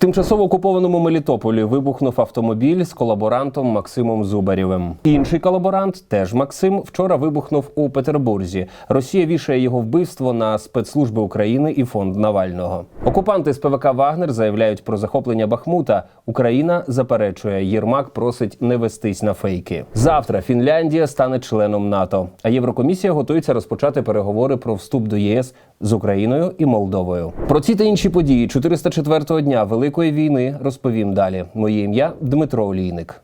Тимчасово окупованому Мелітополі вибухнув автомобіль з колаборантом Максимом Зубарєвим. Інший колаборант, теж Максим, вчора вибухнув у Петербурзі. Росія вішає його вбивство на спецслужби України і фонд Навального. Окупанти з ПВК Вагнер заявляють про захоплення Бахмута. Україна заперечує. Єрмак просить не вестись на фейки. Завтра Фінляндія стане членом НАТО. А Єврокомісія готується розпочати переговори про вступ до ЄС з Україною і Молдовою. Про ці та інші події 404-го дня Великої війни розповім далі. Моє ім'я Дмитро Олійник.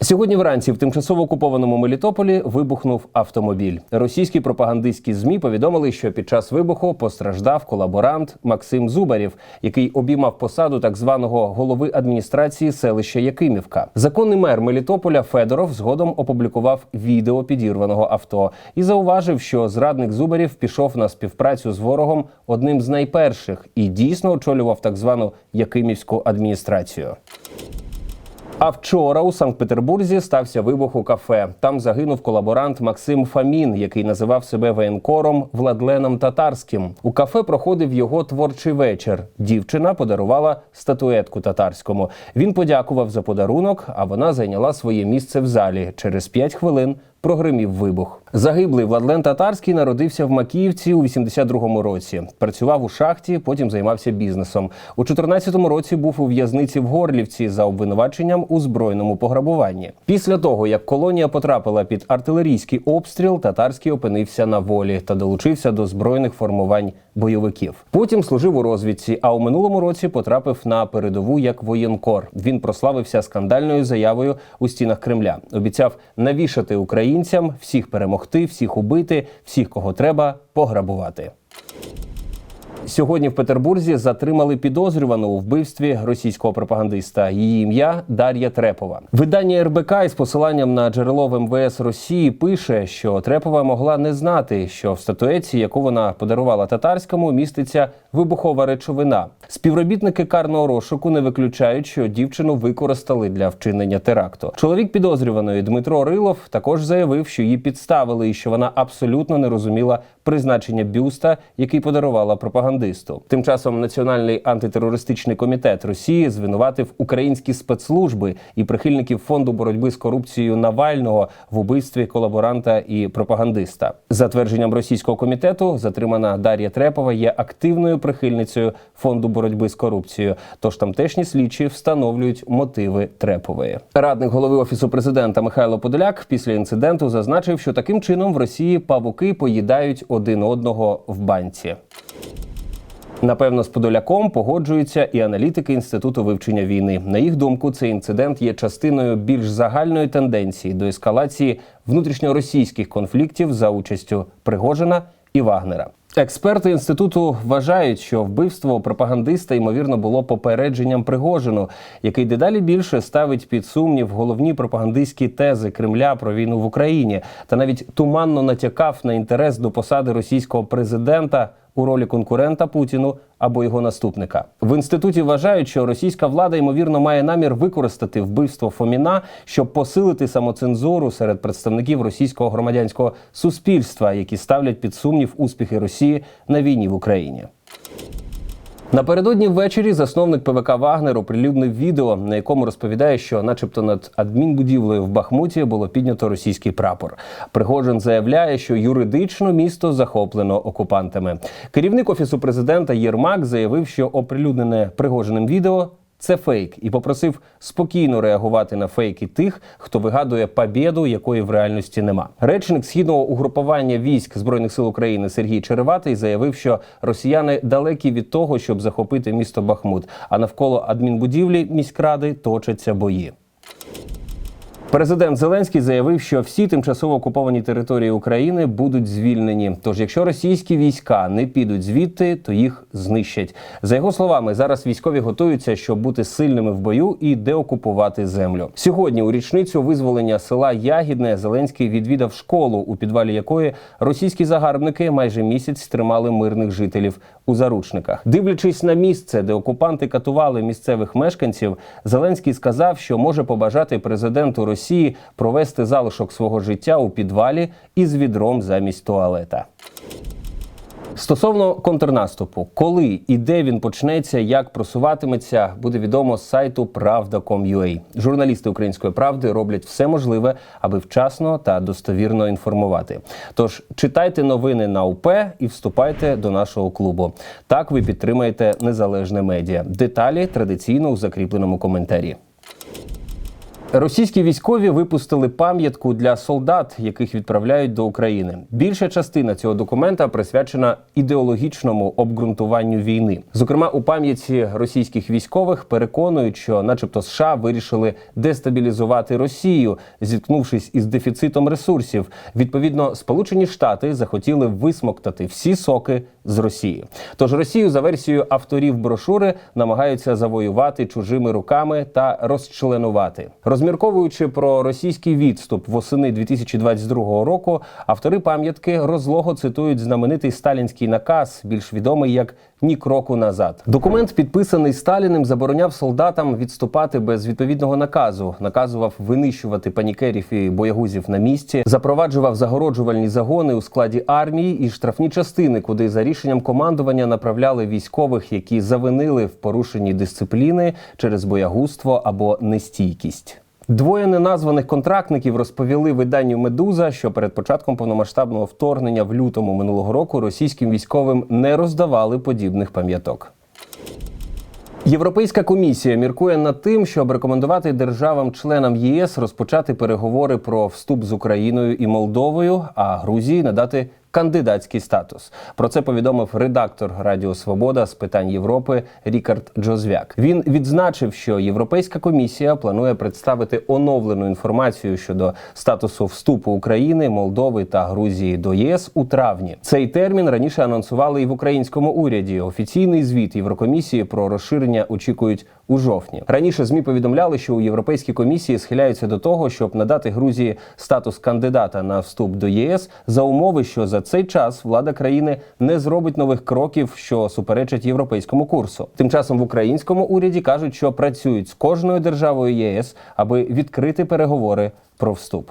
Сьогодні вранці в тимчасово окупованому Мелітополі вибухнув автомобіль. Російські пропагандистські змі повідомили, що під час вибуху постраждав колаборант Максим Зубарєв, який обіймав посаду так званого голови адміністрації селища Якимівка. Законний мер Мелітополя Федоров згодом опублікував відео підірваного авто і зауважив, що зрадник Зубарєв пішов на співпрацю з ворогом одним з найперших і дійсно очолював так звану Якимівську адміністрацію. А вчора у Санкт-Петербурзі стався вибух у кафе. Там загинув колаборант Максим Фамін, який називав себе воєнкором Владленом Татарським. У кафе проходив його творчий вечір. Дівчина подарувала статуетку татарському. Він подякував за подарунок, а вона зайняла своє місце в залі. Через п'ять хвилин прогримів вибух. Загиблий Владлен Татарський народився в Макіївці у 82-му році. Працював у шахті, потім займався бізнесом. У 14-му році був у в'язниці в Горлівці за обвинуваченням у збройному пограбуванні. Після того, як колонія потрапила під артилерійський обстріл, татарський опинився на волі та долучився до збройних формувань бойовиків. Потім служив у розвідці, а у минулому році потрапив на передову як воєнкор. Він прославився скандальною заявою у стінах Кремля. Обіцяв навішати українцям всіх перемогти, всіх убити, всіх, кого треба, пограбувати. Сьогодні в Петербурзі затримали підозрювану у вбивстві російського пропагандиста. Її ім'я Дар'я Трепова. Видання РБК із посиланням на джерело в МВС Росії пише, що Трепова могла не знати, що в статуетці, яку вона подарувала татарському, міститься вибухова речовина. Співробітники карного розшуку не виключають, що дівчину використали для вчинення теракту. Чоловік підозрюваної Дмитро Рилов також заявив, що її підставили і що вона абсолютно не розуміла призначення бюста, який подарувала пропагандисту. Тим часом Національний антитерористичний комітет Росії звинуватив українські спецслужби і прихильників фонду боротьби з корупцією Навального в убивстві колаборанта і пропагандиста. За твердженням російського комітету, затримана Дар'я Трепова є активною прихильницею фонду боротьби з корупцією. Тож тамтешні слідчі встановлюють мотиви Трепової. Радник голови офісу президента Михайло Подоляк після інциденту зазначив, що таким чином в Росії павуки поїдають один одного в банці. Напевно, з Подоляком погоджуються і аналітики інституту вивчення війни. На їх думку, цей інцидент є частиною більш загальної тенденції до ескалації внутрішньоросійських конфліктів за участю Пригожина і Вагнера. Експерти інституту вважають, що вбивство пропагандиста ймовірно було попередженням Пригожину, який дедалі більше ставить під сумнів головні пропагандистські тези Кремля про війну в Україні та навіть туманно натякав на інтерес до посади російського президента у ролі конкурента Путіну або його наступника. В інституті вважають, що російська влада ймовірно має намір використати вбивство Фоміна, щоб посилити самоцензуру серед представників російського громадянського суспільства, які ставлять під сумнів успіхи Росії на війні в Україні. Напередодні ввечері засновник ПВК Вагнер оприлюднив відео, на якому розповідає, що, начебто, над адмінбудівлею в Бахмуті було піднято російський прапор. Пригожин заявляє, що юридично місто захоплено окупантами. Керівник офісу президента Єрмак заявив, що оприлюднене Пригожиним відео. Це фейк, і попросив спокійно реагувати на фейки тих, хто вигадує побєду, якої в реальності нема. Речник східного угрупування військ збройних сил України Сергій Череватий заявив, що росіяни далекі від того, щоб захопити місто Бахмут, а навколо адмінбудівлі міськради точаться бої. Президент Зеленський заявив, що всі тимчасово окуповані території України будуть звільнені. Тож, якщо російські війська не підуть звідти, то їх знищать. За його словами, зараз військові готуються, щоб бути сильними в бою і деокупувати землю. Сьогодні, у річницю визволення села Ягідне, Зеленський відвідав школу, у підвалі якої російські загарбники майже місяць тримали мирних жителів у заручниках. Дивлячись на місце, де окупанти катували місцевих мешканців, Зеленський сказав, що може побажати президенту Росії провести залишок свого життя у підвалі із відром замість туалета. Стосовно контрнаступу, коли і де він почнеться, як просуватиметься, буде відомо з сайту Правда.com.ua. Журналісти української правди роблять все можливе, аби вчасно та достовірно інформувати. Тож читайте новини на УП і вступайте до нашого клубу. Так ви підтримаєте незалежне медіа. Деталі традиційно у закріпленому коментарі. Російські військові випустили пам'ятку для солдат, яких відправляють до України. Більша частина цього документа присвячена ідеологічному обґрунтуванню війни. Зокрема, у пам'ятці російських військових переконують, що, начебто, США вирішили дестабілізувати Росію, зіткнувшись із дефіцитом ресурсів. Відповідно, Сполучені Штати захотіли висмоктати всі соки з Росії. Тож Росію за версією авторів брошури намагаються завоювати чужими руками та розчленувати. Розмірковуючи про російський відступ восени 2022 року, автори пам'ятки розлого цитують знаменитий сталінський наказ, більш відомий як ні кроку назад. Документ, підписаний Сталіним, забороняв солдатам відступати без відповідного наказу, наказував винищувати панікерів і боягузів на місці, запроваджував загороджувальні загони у складі армії і штрафні частини, куди за рішенням командування направляли військових, які завинили в порушенні дисципліни через боягузтво або нестійкість. Двоє неназваних контрактників розповіли виданню Медуза, що перед початком повномасштабного вторгнення в лютому минулого року російським військовим не роздавали подібних пам'яток. Європейська комісія міркує над тим, щоб рекомендувати державам-членам ЄС розпочати переговори про вступ з Україною і Молдовою, а Грузії надати кандидатський статус. Про це повідомив редактор Радіо Свобода з питань Європи Рікард Джозвяк. Він відзначив, що Європейська комісія планує представити оновлену інформацію щодо статусу вступу України, Молдови та Грузії до ЄС у травні. Цей термін раніше анонсували і в українському уряді. Офіційний звіт Єврокомісії про розширення очікують у жовтні. Раніше змі повідомляли, що у європейській комісії схиляються до того, щоб надати Грузії статус кандидата на вступ до ЄС за умови, що за цей час влада країни не зробить нових кроків, що суперечать європейському курсу. Тим часом в українському уряді кажуть, що працюють з кожною державою ЄС, аби відкрити переговори про вступ.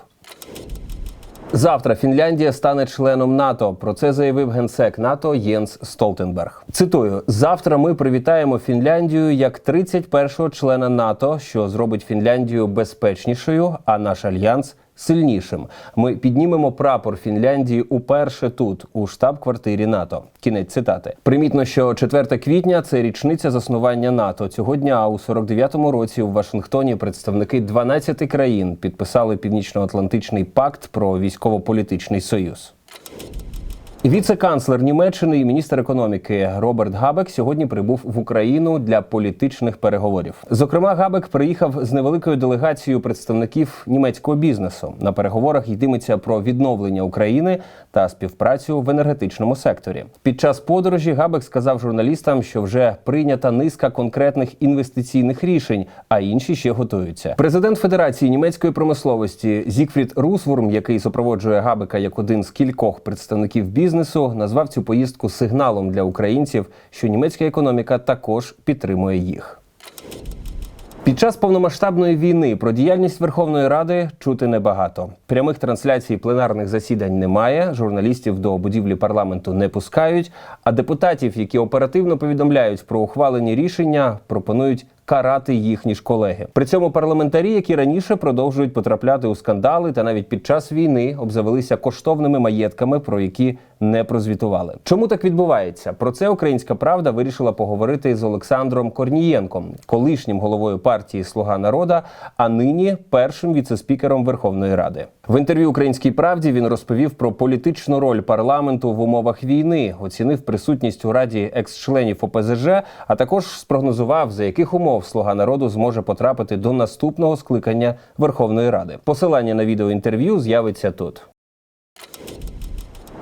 Завтра Фінляндія стане членом НАТО. Про це заявив генсек НАТО Єнс Столтенберг. Цитую: завтра ми привітаємо Фінляндію як 31-го члена НАТО, що зробить Фінляндію безпечнішою, а наш альянс сильнішим. Ми піднімемо прапор Фінляндії уперше тут, у штаб-квартирі НАТО. Кінець цитати. Примітно, що 4 квітня це річниця заснування НАТО. Цього дня у 49-му році у Вашингтоні представники 12 країн підписали Північно-Атлантичний пакт про військово-політичний союз. Віце-канцлер Німеччини і міністр економіки Роберт Габек сьогодні прибув в Україну для політичних переговорів. Зокрема, Габек приїхав з невеликою делегацією представників німецького бізнесу. На переговорах йтиметься про відновлення України та співпрацю в енергетичному секторі. Під час подорожі Габек сказав журналістам, що вже прийнята низка конкретних інвестиційних рішень, а інші ще готуються. Президент Федерації німецької промисловості Зікфрід Русвурм, який супроводжує Габека як один з кількох представників бізнесу, назвав цю поїздку сигналом для українців, що німецька економіка також підтримує їх. Під час повномасштабної війни про діяльність Верховної Ради чути небагато. Прямих трансляцій пленарних засідань немає. Журналістів до будівлі парламенту не пускають. А депутатів, які оперативно повідомляють про ухвалені рішення, пропонують карати їхні ж колеги. При цьому парламентарі, які раніше продовжують потрапляти у скандали, та навіть під час війни обзавелися коштовними маєтками, про які не прозвітували. Чому так відбувається? Про це Українська Правда вирішила поговорити з Олександром Корнієнком, колишнім головою партії Слуга народа, а нині першим віцеспікером Верховної Ради. В інтерв'ю Українській правді він розповів про політичну роль парламенту в умовах війни, оцінив присутність у раді екс-членів ОПЗЖ, а також спрогнозував, за яких умов Слуга народу зможе потрапити до наступного скликання Верховної Ради. Посилання на відеоінтерв'ю з'явиться тут.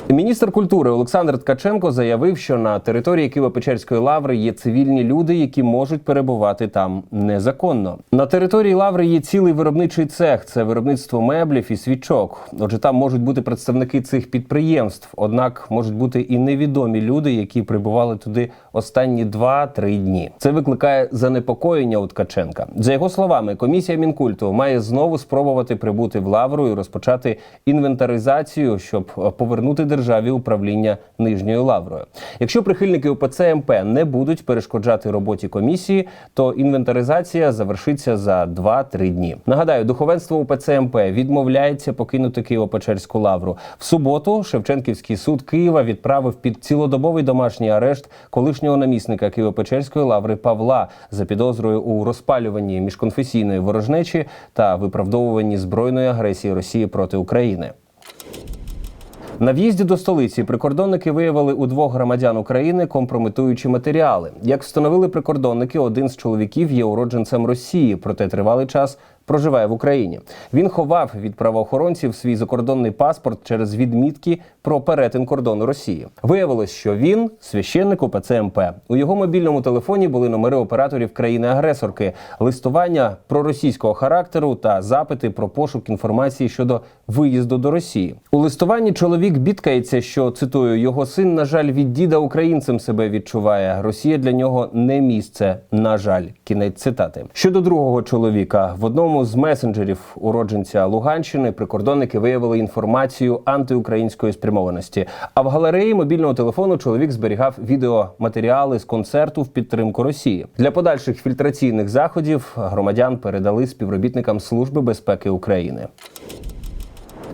Міністр культури Олександр Ткаченко заявив, що на території Києво-Печерської лаври є цивільні люди, які можуть перебувати там незаконно. На території лаври є цілий виробничий цех, це виробництво меблів і свічок. Отже, там можуть бути представники цих підприємств, однак можуть бути і невідомі люди, які прибували туди останні 2-3 дні. Це викликає занепокоєння у Ткаченка. За його словами, комісія мінкульту має знову спробувати прибути в лавру і розпочати інвентаризацію, щоб повернути державі управління Нижньою Лаврою. Якщо прихильники УПЦ МП не будуть перешкоджати роботі комісії, то інвентаризація завершиться за 2-3 дні. Нагадаю, духовенство УПЦ МП відмовляється покинути Києво-Печерську лавру. В суботу Шевченківський суд Києва відправив під цілодобовий домашній арешт колишнього намісника Києво-Печерської лаври Павла за підозрою у розпалюванні міжконфесійної ворожнечі та виправдовуванні збройної агресії Росії проти України. На в'їзді до столиці прикордонники виявили у двох громадян України компрометуючі матеріали. Як встановили прикордонники, один з чоловіків є уродженцем Росії, проте тривалий час проживає в Україні. Він ховав від правоохоронців свій закордонний паспорт через відмітки про перетин кордону Росії. Виявилось, що він священник УПЦ МП. У його мобільному телефоні були номери операторів країни-агресорки, листування проросійського характеру та запити про пошук інформації щодо виїзду до Росії. У листуванні чоловік бідкається, що цитую його син, на жаль, від діда українцем себе відчуває. Росія для нього не місце. На жаль, кінець цитати. Щодо другого чоловіка, в одному з месенджерів уродженця Луганщини прикордонники виявили інформацію антиукраїнської спрямованості. А в галереї мобільного телефону чоловік зберігав відеоматеріали з концерту в підтримку Росії. Для подальших фільтраційних заходів громадян передали співробітникам Служби безпеки України.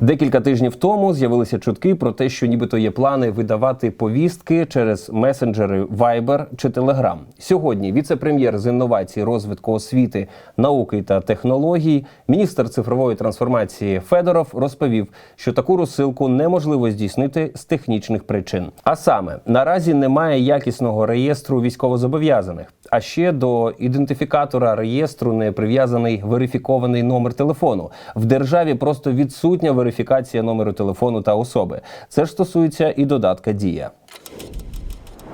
Декілька тижнів тому з'явилися чутки про те, що нібито є плани видавати повістки через месенджери Viber чи Telegram. Сьогодні віце-прем'єр з інновацій, розвитку освіти, науки та технологій, міністр цифрової трансформації Федоров розповів, що таку розсилку неможливо здійснити з технічних причин. А саме наразі немає якісного реєстру військовозобов'язаних. А ще до ідентифікатора реєстру не прив'язаний верифікований номер телефону. В державі просто відсутня верифікація номеру телефону та особи. Це ж стосується і додатка Дія.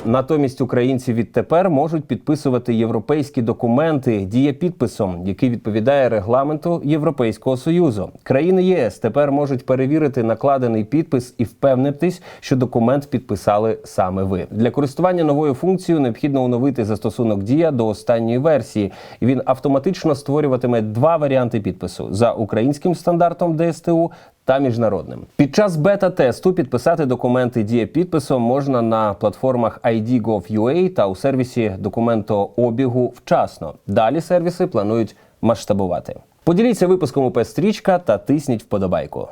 Натомість українці відтепер можуть підписувати європейські документи дієпідписом, який відповідає регламенту Європейського союзу. Країни ЄС тепер можуть перевірити накладений підпис і впевнитись, що документ підписали саме ви. Для користування новою функцією необхідно оновити застосунок Дія до останньої версії. Він автоматично створюватиме два варіанти підпису за українським стандартом ДСТУ та міжнародним. Під час бета-тесту підписати документи дія підписом можна на платформах ID.gov.ua та у сервісі документообігу вчасно. Далі сервіси планують масштабувати. Поділіться випуском УП стрічка та тисніть вподобайку.